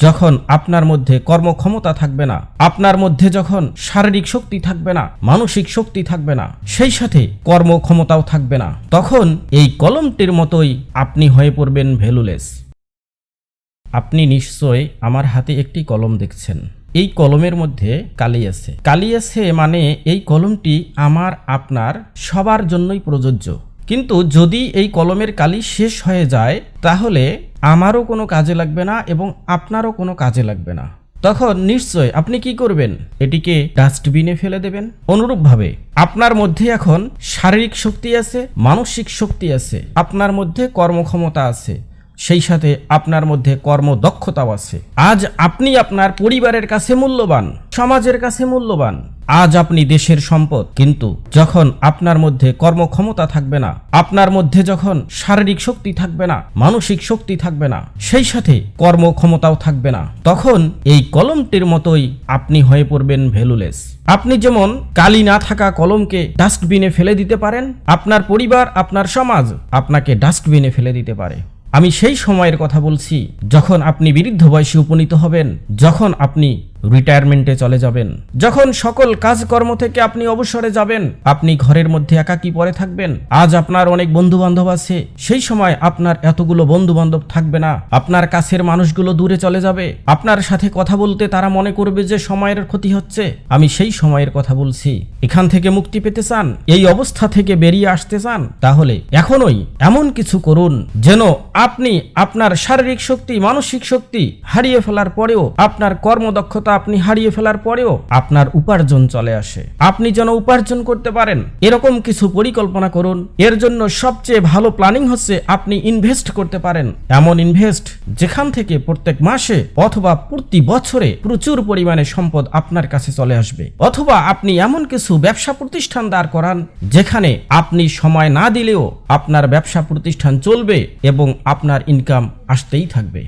যখন আপনার মধ্যে কর্মক্ষমতা থাকবে না, আপনার মধ্যে যখন শারীরিক শক্তি থাকবে না, মানসিক শক্তি থাকবে না, সেই সাথে কর্মক্ষমতাও থাকবে না, তখন এই কলমটির মতোই আপনি হয়ে পড়বেন ভ্যালুলেস। আপনি নিশ্চয় আমার হাতে একটি কলম দেখছেন। এই কলমের মধ্যে কালি আছে। কালি আছে মানে এই কলমটি আমার, আপনার, সবার জন্যই প্রযোজ্য। কিন্তু যদি এই কলমের কালি শেষ হয়ে যায়, তাহলে আমারও কোনো কাজে লাগবে না এবং আপনারও কোনো কাজে লাগবে না। তখন নিশ্চয় আপনি কি করবেন? এটিকে ডাস্টবিনে ফেলে দেবেন। অনুরূপভাবে, আপনার মধ্যে এখন শারীরিক শক্তি আছে, মানসিক শক্তি আছে, আপনার মধ্যে কর্মক্ষমতা আছে। সেই সাথে আপনার মধ্যে কর্মদক্ষতাও আছে। আজ আপনি আপনার পরিবারের কাছে মূল্যবান, সমাজের কাছে মূল্যবান। আজ আপনি দেশের সম্পদ, কিন্তু যখন আপনার মধ্যে কর্মক্ষমতা থাকবে না, আপনার মধ্যে যখন শারীরিক শক্তি থাকবে না, মানসিক শক্তি থাকবে না, সেই সাথে কর্মক্ষমতাও থাকবে না, তখন এই কলমটির মতোই আপনি হয়ে পড়বেন ভ্যালুলেস আপনি যেমন কালি না থাকা কলমকে ডাস্টবিনে ফেলে দিতে পারেন, আপনার পরিবার, আপনার সমাজ আপনাকে ডাস্টবিনে ফেলে দিতে পারে। আমি সেই সময়ের কথা বলছি যখন আপনি বৃদ্ধ বয়সে উপনীত হবেন যখন আপনি রিটায়ারমেন্টে চলে যাবেন। যখন সকল কাজকর্ম থেকে আপনি অবসরে যাবেন, আপনি ঘরের মধ্যে একাকী পরে থাকবেন। আজ আপনার অনেক বন্ধু বান্ধব আছে। সেই সময় আপনার এতগুলো বন্ধু বান্ধব থাকবে না। আপনার কাছের মানুষগুলো দূরে চলে যাবে। আপনার সাথে কথা বলতে তারা মনে করবে যে সময়ের ক্ষতি হচ্ছে। আমি সেই সময়ের কথা বলছি। এখান থেকে মুক্তি পেতে চান, এই অবস্থা থেকে বেরিয়ে আসতে চান, তাহলে এখনই এমন কিছু করুন যেন আপনি আপনার শারীরিক শক্তি, মানসিক শক্তি হারিয়ে ফেলার পরেও আপনার কর্মদক্ষতা আপনি হারিয়ে ফেলার পরেও আপনার উপার্জন চলে আসে। আপনি যেন উপার্জন করতে পারেন, এরকম কিছু পরিকল্পনা করুন। এর জন্য সবচেয়ে ভালো প্ল্যানিং হচ্ছে আপনি ইনভেস্ট করতে পারেন। এমন ইনভেস্ট যেখান থেকে প্রত্যেক মাসে অথবা প্রতি বছরে প্রচুর পরিমাণে সম্পদ আপনার কাছে চলে আসবে। অথবা আপনি এমন কিছু ব্যবসা প্রতিষ্ঠান দাঁড় করান, যেখানে আপনি সময় না দিলেও আপনার ব্যবসা প্রতিষ্ঠান চলবে এবং আপনার ইনকাম আসতেই থাকবে।